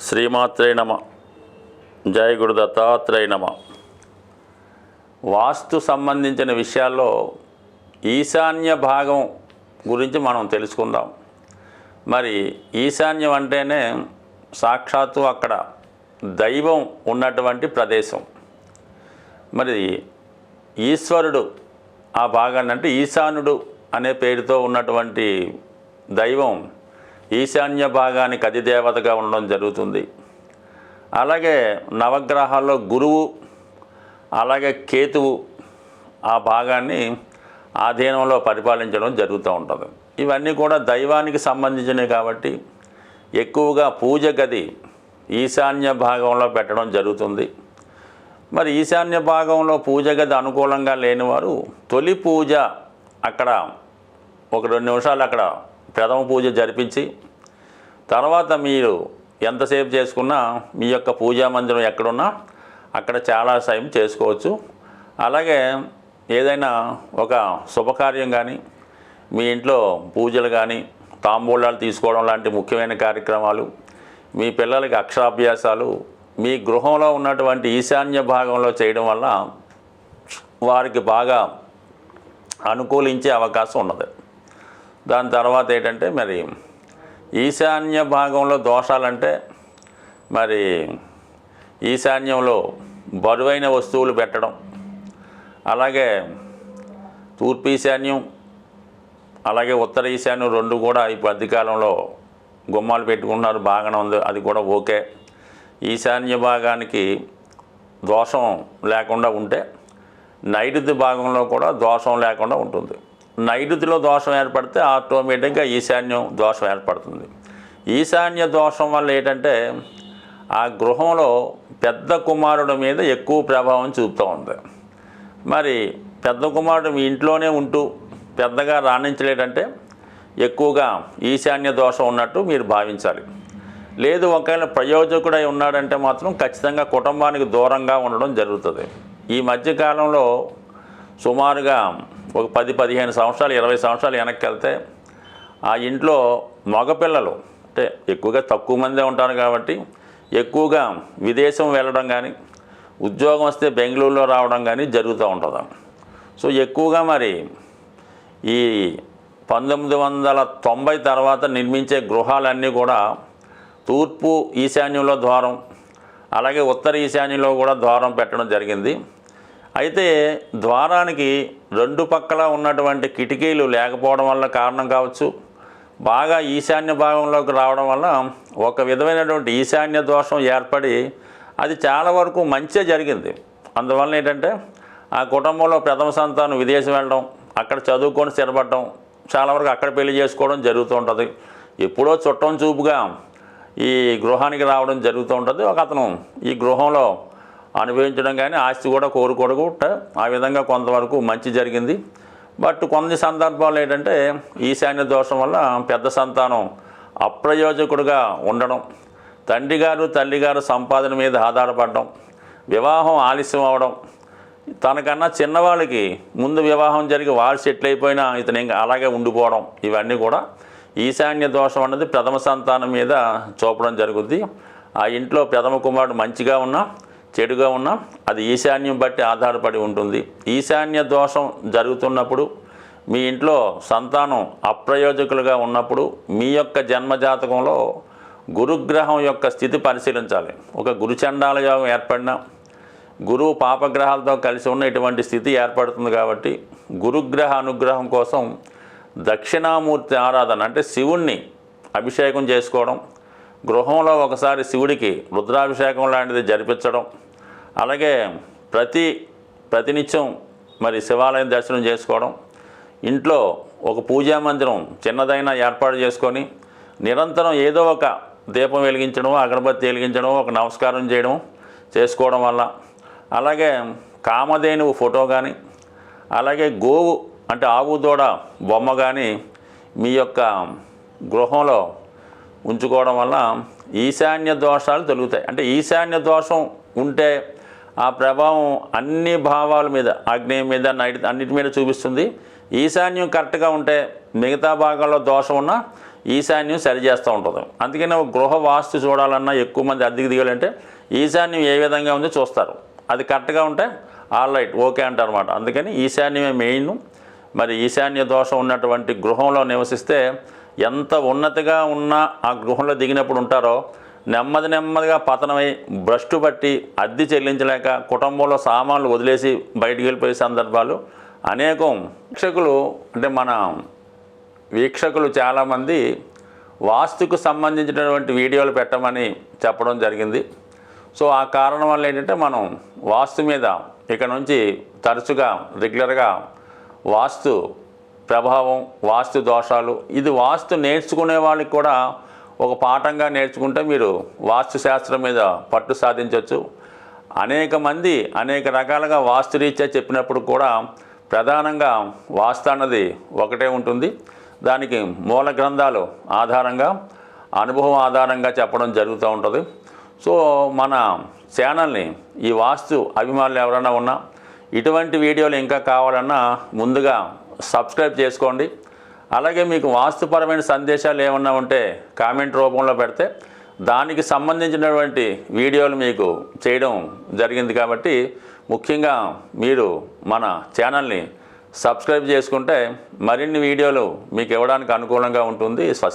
శ్రీమాత్రే నమ. జయ గురు దత్తాత్రేయ నమ. వాస్తు సంబంధించిన విషయాల్లో ఈశాన్య భాగం గురించి మనం తెలుసుకుందాం. మరి ఈశాన్యం అంటేనే సాక్షాత్తు అక్కడ దైవం ఉన్నటువంటి ప్రదేశం. మరి ఈశ్వరుడు ఆ భాగాన్ని అంటే ఈశానుడు అనే పేరుతో ఉన్నటువంటి దైవం ఈశాన్య భాగానికి అధిదేవతగా ఉండడం జరుగుతుంది. అలాగే నవగ్రహాల్లో గురువు అలాగే కేతువు ఆ భాగాన్ని ఆధీనంలో పరిపాలించడం జరుగుతూ ఉంటుంది. ఇవన్నీ కూడా దైవానికి సంబంధించినవి కాబట్టి ఎక్కువగా పూజ గది ఈశాన్య భాగంలో పెట్టడం జరుగుతుంది. మరి ఈశాన్య భాగంలో పూజ గది అనుకూలంగా లేనివారు తొలి పూజ అక్కడ ఒక రెండు నిమిషాలు అక్కడ ప్రథమ పూజ జరిపించి తర్వాత మీరు ఎంతసేపు చేసుకున్నా మీ యొక్క పూజా మందిరం ఎక్కడున్నా అక్కడ చాలా సాయం చేసుకోవచ్చు. అలాగే ఏదైనా ఒక శుభకార్యం కానీ మీ ఇంట్లో పూజలు కానీ తాంబూలాలు తీసుకోవడం లాంటి ముఖ్యమైన కార్యక్రమాలు మీ పిల్లలకి అక్షరాభ్యాసాలు మీ గృహంలో ఉన్నటువంటి ఈశాన్య భాగంలో చేయడం వల్ల వారికి బాగా అనుకూలించే అవకాశం ఉన్నది. దాని తర్వాత ఏంటంటే మరి ఈశాన్య భాగంలో దోషాలంటే మరి ఈశాన్యంలో బరువైన వస్తువులు పెట్టడం అలాగే తూర్పు ఈశాన్యం అలాగే ఉత్తర ఈశాన్యం రెండు కూడా ఈ మధ్యకాలంలో గుమ్మాలు పెట్టుకున్నారు బాగానే ఉంది అది కూడా ఓకే. ఈశాన్య భాగానికి దోషం లేకుండా ఉంటే నైరుతి భాగంలో కూడా దోషం లేకుండా ఉంటుంది. నైరుతిలో దోషం ఏర్పడితే ఆటోమేటిక్గా ఈశాన్యం దోషం ఏర్పడుతుంది. ఈశాన్య దోషం వల్ల ఏంటంటే ఆ గృహంలో పెద్ద కుమారుడు మీద ఎక్కువ ప్రభావం చూపుతూ ఉంది. మరి పెద్ద కుమారుడు మీ ఇంట్లోనే ఉంటూ పెద్దగా రాణించలేడంటే ఎక్కువగా ఈశాన్య దోషం ఉన్నట్టు మీరు భావించాలి. లేదు ఒకవేళ ప్రయోజకుడై ఉన్నాడంటే మాత్రం ఖచ్చితంగా కుటుంబానికి దూరంగా ఉండడం జరుగుతుంది. ఈ మధ్యకాలంలో సుమారుగా ఒక పది పదిహేను సంవత్సరాలు ఇరవై సంవత్సరాలు వెనక్కి వెళ్తే ఆ ఇంట్లో మగపిల్లలు అంటే ఎక్కువగా తక్కువ మందే ఉంటారు కాబట్టి ఎక్కువగా విదేశం వెళ్ళడం కానీ ఉద్యోగం వస్తే బెంగళూరులో రావడం కానీ జరుగుతూ ఉంటుంది. సో ఎక్కువగా మరి ఈ పంతొమ్మిది వందల తొంభై తర్వాత నిర్మించే గృహాలన్నీ కూడా తూర్పు ఈశాన్యంలో ద్వారం అలాగే ఉత్తర ఈశాన్యంలో కూడా ద్వారం పెట్టడం జరిగింది. అయితే ద్వారానికి రెండు పక్కల ఉన్నటువంటి కిటికీలు లేకపోవడం వల్ల కారణం కావచ్చు. బాగా ఈశాన్య భాగంలోకి రావడం వల్ల ఒక విధమైనటువంటి ఈశాన్య దోషం ఏర్పడి అది చాలా వరకు మంచి జరిగింది. అందువల్ల ఏంటంటే ఆ కుటుంబంలో ప్రథమ సంతానం విదేశం వెళ్ళడం అక్కడ చదువుకొని స్థిరపడడం చాలా వరకు అక్కడ పెళ్ళి చేసుకోవడం జరుగుతూ ఉంటుంది. ఎప్పుడో చుట్టం చూపుగా ఈ గృహానికి రావడం జరుగుతూ ఉంటుంది. ఒక అతను ఈ గృహంలో అనుభవించడం కానీ ఆస్తి కూడా కోరుకోవడం కూడా ఆ విధంగా కొంతవరకు మంచి జరిగింది. బట్ కొన్ని సందర్భాలు ఏంటంటే ఈశాన్య దోషం వల్ల పెద్ద సంతానం అప్రయోజకుడుగా ఉండడం తండ్రి గారు సంపాదన మీద ఆధారపడడం వివాహం ఆలస్యం అవడం తనకన్నా చిన్నవాళ్ళకి ముందు వివాహం జరిగి వాళ్ళు సెటిల్ అయిపోయినా ఇతను ఇంకా అలాగే ఉండిపోవడం ఇవన్నీ కూడా ఈశాన్య దోషం అన్నది ప్రథమ సంతానం మీద చూపడం జరుగుద్ది. ఆ ఇంట్లో ప్రథమ కుమారుడు మంచిగా ఉన్నా చెడుగా ఉన్నా అది ఈశాన్యం బట్టి ఆధారపడి ఉంటుంది. ఈశాన్య దోషం జరుగుతున్నప్పుడు మీ ఇంట్లో సంతానం అప్రయోజకులుగా ఉన్నప్పుడు మీ యొక్క జన్మజాతకంలో గురుగ్రహం యొక్క స్థితి పరిశీలించాలి. ఒక గురుచండాల యోగం ఏర్పడినా గురువు పాపగ్రహాలతో కలిసి ఉన్న ఇటువంటి స్థితి ఏర్పడుతుంది కాబట్టి గురుగ్రహ అనుగ్రహం కోసం దక్షిణామూర్తి ఆరాధన అంటే శివుణ్ణి అభిషేకం చేసుకోవడం గృహంలో ఒకసారి శివుడికి రుద్రాభిషేకం లాంటిది జరిపించడం అలాగే ప్రతి ప్రతినిత్యం మరి శివాలయం దర్శనం చేసుకోవడం ఇంట్లో ఒక పూజా మందిరం చిన్నదైనా ఏర్పాటు చేసుకొని నిరంతరం ఏదో ఒక దీపం వెలిగించడం అగరబత్తి వెలిగించడం ఒక నమస్కారం చేయడం చేసుకోవడం వల్ల అలాగే కామధేనువు ఫోటో కానీ అలాగే గోవు అంటే ఆవు దూడ బొమ్మ కానీ మీ యొక్క గృహంలో ఉంచుకోవడం వల్ల ఈశాన్య దోషాలు తొలుగుతాయి. అంటే ఈశాన్య దోషం ఉంటే ఆ ప్రభావం అన్ని భావాల మీద ఆగ్నేయం మీద నైట్ అన్నిటి మీద చూపిస్తుంది. ఈశాన్యం కరెక్ట్గా ఉంటే మిగతా భాగాల్లో దోషం ఉన్నా ఈశాన్యం సరి చేస్తూ ఉంటుంది. అందుకని గృహ వాస్తు చూడాలన్నా ఎక్కువ మంది అద్దెకి దిగాలంటే ఈశాన్యం ఏ విధంగా ఉందో చూస్తారు. అది కరెక్ట్గా ఉంటే ఆల్ రైట్ ఓకే అంటారు అనమాట అందుకని ఈశాన్యమే మెయిన్. మరి ఈశాన్య దోషం ఉన్నటువంటి గృహంలో నివసిస్తే ఎంత ఉన్నతిగా ఉన్నా ఆ గృహంలో దిగినప్పుడు ఉంటారో నెమ్మది నెమ్మదిగా పతనమై భ్రష్టు పట్టి అద్దె చెల్లించలేక కుటుంబంలో సామాన్లు వదిలేసి బయటికి వెళ్ళిపోయే సందర్భాలు అనేకం. వీక్షకులు అంటే మన వీక్షకులు చాలామంది వాస్తుకు సంబంధించినటువంటి వీడియోలు పెట్టమని చెప్పడం జరిగింది. సో ఆ కారణం వల్ల ఏంటంటే మనం వాస్తు మీద ఇక నుంచి తరచుగా రెగ్యులర్గా వాస్తు ప్రభావం వాస్తు దోషాలు ఇది వాస్తు నేర్చుకునే వాళ్ళకి కూడా ఒక పాఠంగా నేర్చుకుంటే మీరు వాస్తు శాస్త్రం మీద పట్టు సాధించవచ్చు అనేక మంది అనేక రకాలుగా వాస్తు రీత్యా చెప్పినప్పుడు కూడా ప్రధానంగా వాస్తు అన్నది ఒకటే ఉంటుంది. దానికి మూల గ్రంథాలు ఆధారంగా అనుభవం ఆధారంగా చెప్పడం జరుగుతూ ఉంటుంది. సో మన ఛానల్ని ఈ వాస్తు అభిమానులు ఎవరైనా ఉన్నా ఇటువంటి వీడియోలు ఇంకా కావాలన్నా ముందుగా సబ్స్క్రైబ్ చేసుకోండి. అలాగే మీకు వాస్తుపరమైన సందేశాలు ఏమన్నా ఉంటే కామెంట్ రూపంలో పెడితే దానికి సంబంధించినటువంటి వీడియోలు మీకు చేయడం జరిగింది కాబట్టి ముఖ్యంగా మీరు మన ఛానల్ని సబ్స్క్రైబ్ చేసుకుంటే మరిన్ని వీడియోలు మీకు ఇవ్వడానికి అనుకూలంగా ఉంటుంది.